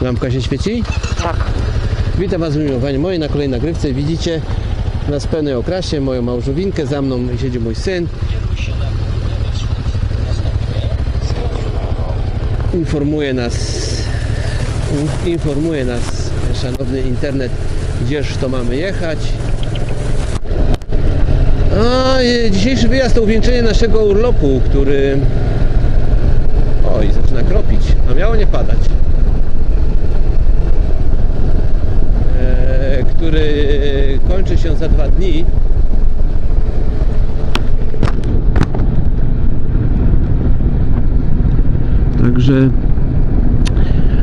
Lampka się świeci? Tak. Witam Was umiłowani moi na kolejnej nagrywce. Widzicie nas w pełnej okrasie, moją małżowinkę, za mną siedzi mój syn. Informuje nas, informuje nas szanowny internet, gdzież to mamy jechać. A e, dzisiejszy wyjazd to uwieńczenie naszego urlopu, który oj, zaczyna kropić, a miało nie padać. e, który kończy się za dwa dni. Także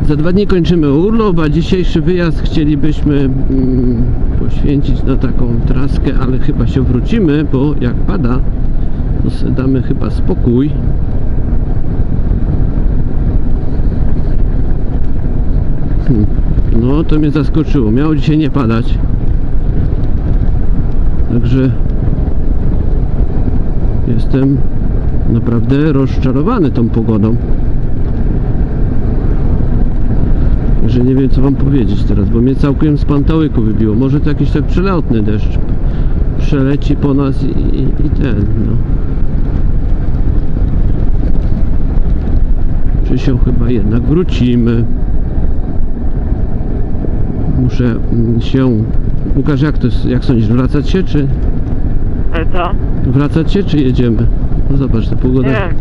za dwa dni kończymy urlop, a dzisiejszy wyjazd chcielibyśmy mm, poświęcić na taką traskę, ale chyba się wrócimy, bo jak pada, to damy chyba spokój. No, to mnie zaskoczyło. Miało dzisiaj nie padać. Także jestem naprawdę rozczarowany tą pogodą. Że nie wiem co wam powiedzieć teraz, bo mnie całkiem z pantałyku wybiło. Może to jakiś tak przelotny deszcz przeleci po nas i, i, i ten, no. Czy się chyba jednak wrócimy muszę mm, się. Łukasz, jak to jest, jak sądzisz, wracać się, czy Ale co? wracać się, czy jedziemy? No zobacz, ta pogoda. Nie wiem.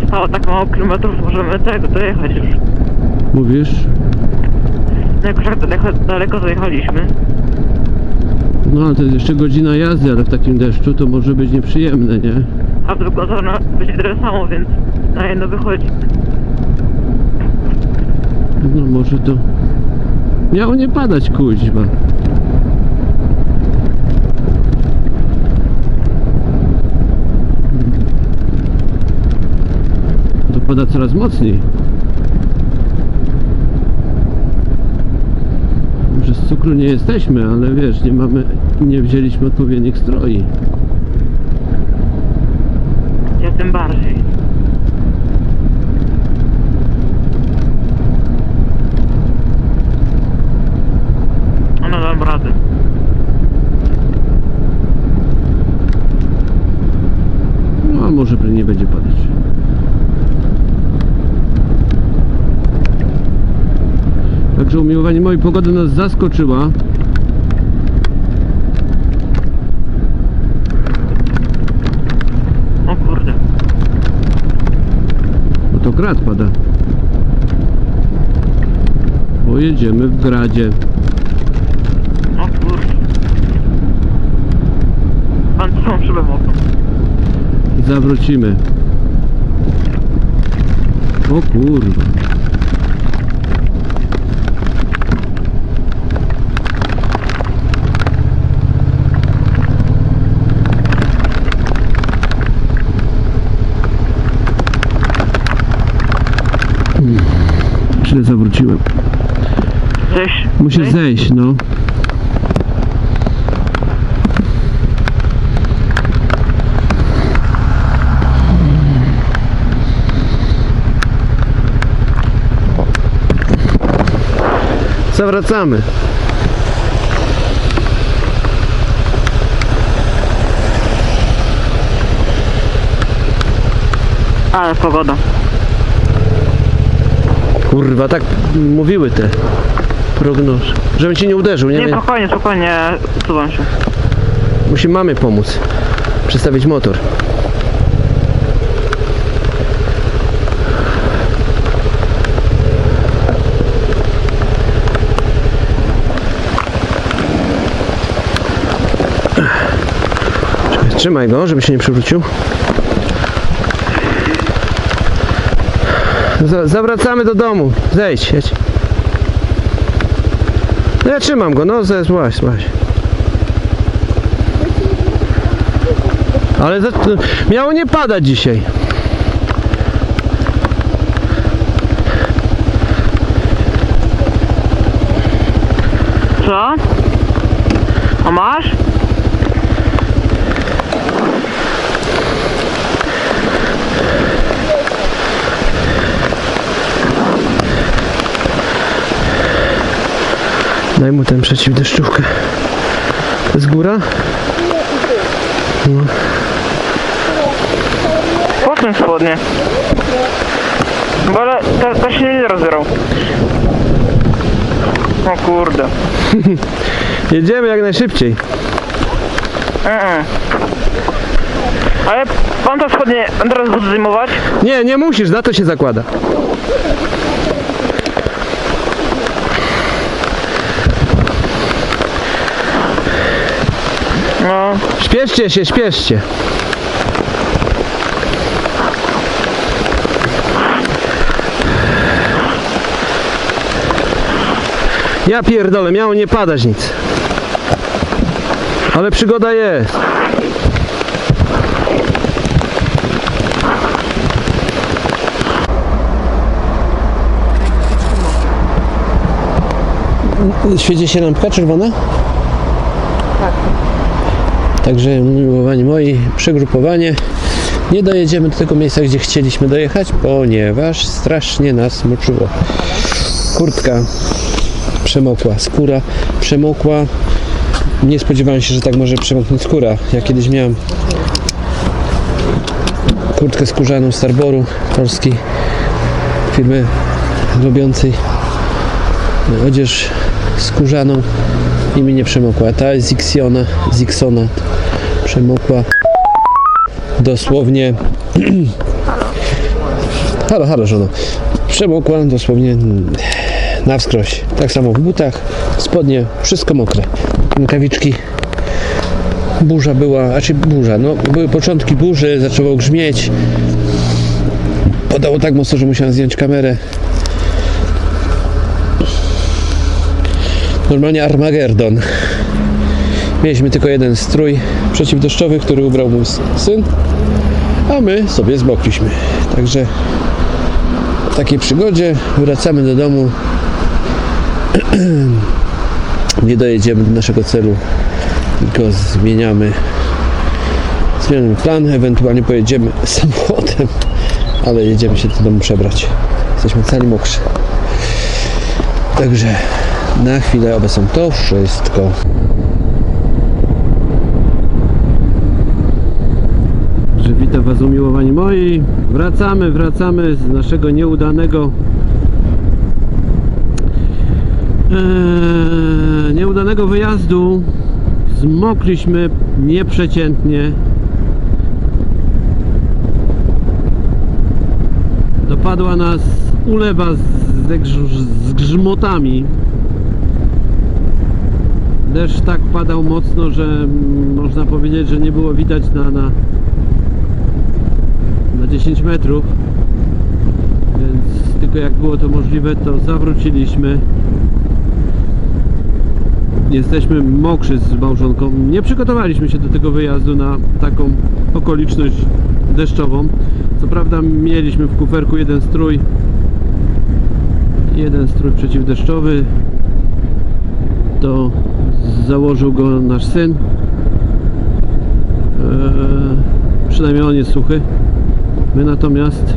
Zostało tak mało kilometrów, możemy tego dojechać już. Mówisz? No jakoś tak daleko, daleko zajechaliśmy. No, ale to jest jeszcze godzina jazdy, ale w takim deszczu to może być nieprzyjemne, nie? A w drugą stronę będzie tyle samo, więc na jedno wychodzi. No, może to. Miało nie padać, kuźba. To pada coraz mocniej. Że z cukru nie jesteśmy, ale wiesz, nie mamy, nie wzięliśmy odpowiednich stroi. Ja tym bardziej. No. No, a może nie będzie padać. Także umiłowanie mojej pogody nas zaskoczyła. O kurde. Bo to grad pada. Pojedziemy w gradzie. O kurde. Szybę mocno. Zawrócimy. O kurwa. Mm. Źle zawróciłem. Muszę Cześć. zejść, no. Zawracamy. Ale pogoda. Kurwa, tak mówiły te prognozy. Żebym cię nie uderzył, nie, Nie, spokojnie, spokojnie. Usuwam się. Musi mamy pomóc. Przestawić motor. Trzymaj go, żeby się nie przewrócił. Za- Zawracamy do domu. Zejdź, jedź. No ja trzymam go, no ze- złaź, złaź. Ale za, miało nie padać dzisiaj. Co? A masz? Daj mu ten przeciwdeszczówkę. To jest góra? No. Po czym spodnie? Bo ta, ta się nie rozbierał. O kurde. Jedziemy jak najszybciej. E-e. Ale pan to spodnie teraz bude zdejmować? Nie, nie musisz, na to się zakłada. No. Śpieszcie się, śpieszcie. Ja pierdolę, miało nie padać nic. Ale przygoda jest. Świeci się lampka czerwona? Także miłowani moi, przegrupowanie. Nie dojedziemy do tego miejsca, gdzie chcieliśmy dojechać, ponieważ strasznie nas moczyło. Kurtka przemokła, skóra przemokła. Nie spodziewałem się, że tak może przemoknąć skóra. Ja kiedyś miałem kurtkę skórzaną Starboru polskiej firmy robiącej odzież skórzaną mi nie przemokła. Ta z Ixiona, z Ixona przemokła dosłownie. halo, halo, żono. Przemokła dosłownie na wskroś. Tak samo w butach, spodnie, wszystko mokre. Rękawiczki. Burza była, a czy burza, no były początki burzy, zaczęło grzmieć. Podało tak mocno, że musiałem zdjąć kamerę. Normalnie Armagerdon. Mieliśmy tylko jeden strój przeciwdeszczowy, który ubrał mój syn, a my sobie zmokliśmy. Także w takiej przygodzie wracamy do domu. Nie dojedziemy do naszego celu, tylko zmieniamy zmieniamy plan, ewentualnie pojedziemy samochodem, ale jedziemy się do domu przebrać. Jesteśmy cali mokrzy. Także na chwilę obecną to wszystko. Że witam Was umiłowani moi. Wracamy, wracamy z naszego nieudanego eee, nieudanego wyjazdu. Zmokliśmy nieprzeciętnie. Dopadła nas ulewa z, grz- z grzmotami. Deszcz tak padał mocno, że można powiedzieć, że nie było widać na, na, na 10 metrów. Więc tylko jak było to możliwe, to zawróciliśmy. Jesteśmy mokrzy z małżonką. Nie przygotowaliśmy się do tego wyjazdu na taką okoliczność deszczową. Co prawda mieliśmy w kuferku jeden strój. Jeden strój przeciwdeszczowy. To założył go nasz syn. Eee, przynajmniej on jest suchy. My natomiast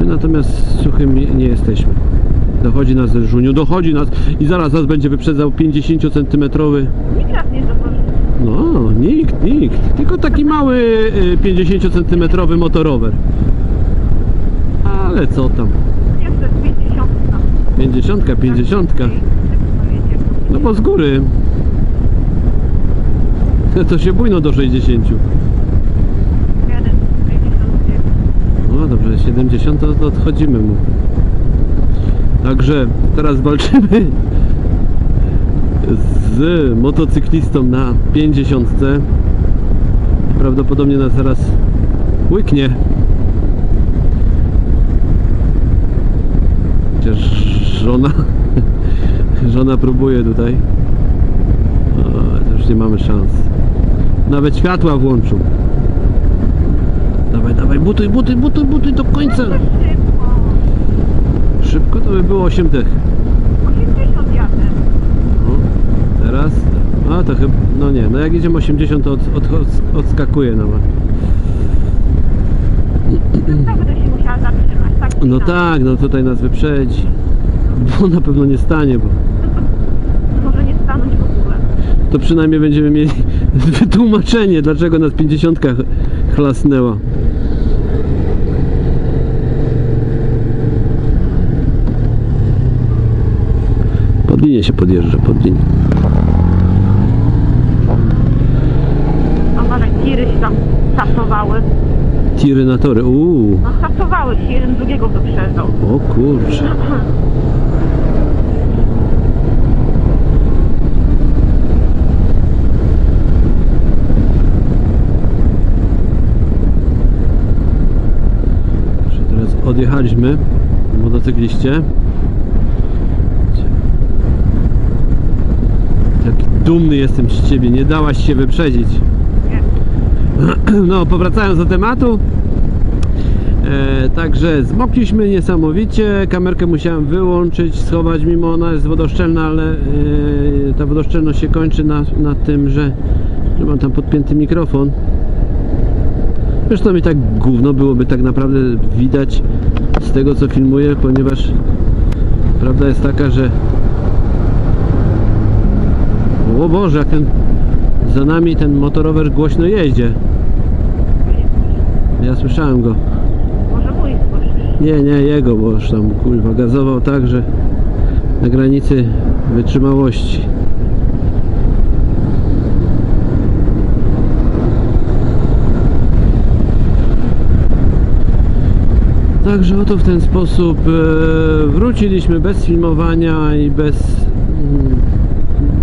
my natomiast suchym nie, jesteśmy. Dochodzi nas żuniu, dochodzi nas i zaraz nas będzie wyprzedzał 50 centymetrowy Nikt nas nie zauważył. no, nikt, nikt. Tylko taki mały y, 50 centymetrowy motorower. Ale co tam? Jest to 50. 50, 50. No bo z góry. To się bujno do 60. No dobrze, 70 to to odchodzimy mu. Także teraz walczymy z motocyklistą na 50. Prawdopodobnie nas zaraz łyknie. Chociaż żona żona próbuje tutaj. O, już nie mamy szans. Nawet światła włączył. Dawaj, dawaj, butuj, butuj, butuj, butuj do końca. Szybko to by było 8 dych. 80 jadę. O, teraz? A to chyba, no nie, no jak idziemy 80 to od, od, od, odskakuje nam. Tak No tak, no tutaj nas wyprzedzi. Bo na pewno nie stanie, bo Może nie stanąć w ogóle. to przynajmniej będziemy mieli wytłumaczenie, dlaczego nas 50 chlasnęła. Pod linię się podjeżdża, pod linię. A może tiry się tam sasowały. Tiry na tory, uuu, No sasowały się, jeden drugiego wyprzedzał. o kurczę. Teraz odjechaliśmy motocykliście. Taki dumny jestem z ciebie, nie dałaś się wyprzedzić. No, powracając do tematu. E, także zmokliśmy niesamowicie. Kamerkę musiałem wyłączyć, schować, mimo ona jest wodoszczelna, ale e, ta wodoszczelność się kończy na, na tym, że, że mam tam podpięty mikrofon. Zresztą mi tak gówno byłoby tak naprawdę widać z tego co filmuję, ponieważ prawda jest taka, że o Boże, jak ten za nami ten motorower głośno jeździ. Ja słyszałem go. Może mój. Nie, nie jego, bo już tam kurwa gazował tak, że na granicy wytrzymałości. Także oto w ten sposób e, wróciliśmy bez filmowania i bez, mm,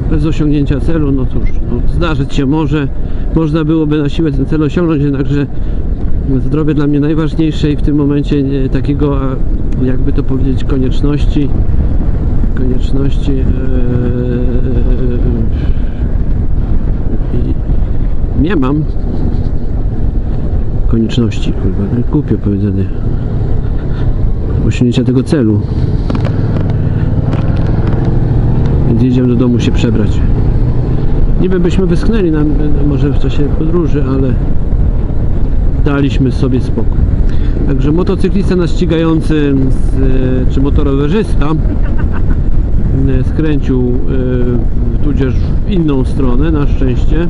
bez osiągnięcia celu. No cóż, no, zdarzyć się może. Można byłoby na siłę ten cel osiągnąć, jednakże zdrowie dla mnie najważniejsze i w tym momencie nie, takiego, jakby to powiedzieć, konieczności konieczności e, i nie mam konieczności, kurwa, no głupio powiedzenie osiągnięcia tego celu więc jedziemy do domu się przebrać niby byśmy wyschnęli nam może w czasie podróży, ale daliśmy sobie spokój. Także motocyklista nas ścigający, z, e, czy motorowerzysta e, skręcił e, tudzież w inną stronę, na szczęście.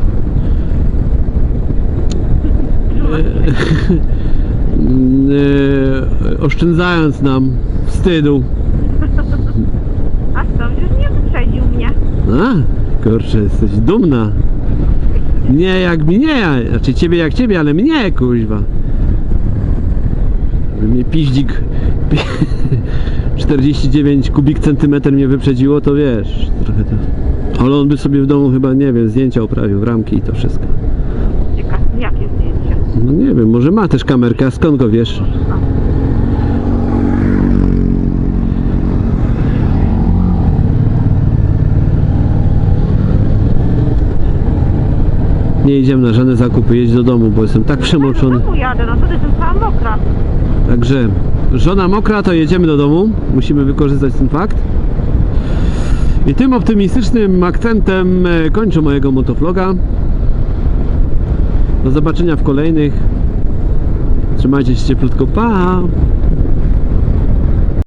Oszczędzając nam wstydu. A co, już nie. A, kurczę, jesteś dumna. Nie jak mnie, znaczy ciebie jak ciebie, ale mnie, kuźwa. Mnie piździk 49 kubik centymetr mnie wyprzedziło, to wiesz, trochę to... Ale on by sobie w domu chyba, nie wiem, zdjęcia oprawił, w ramki i to wszystko. Jakie zdjęcie. No nie wiem, może ma też kamerkę, a skąd go wiesz? Nie idziemy na żadne zakupy, jedź do domu, bo jestem tak przemoczony. domu jadę, no ty jestem cała mokra. Także żona mokra, to jedziemy do domu. Musimy wykorzystać ten fakt. I tym optymistycznym akcentem e, kończę mojego motovloga. Do zobaczenia w kolejnych. Trzymajcie się cieplutko. Pa!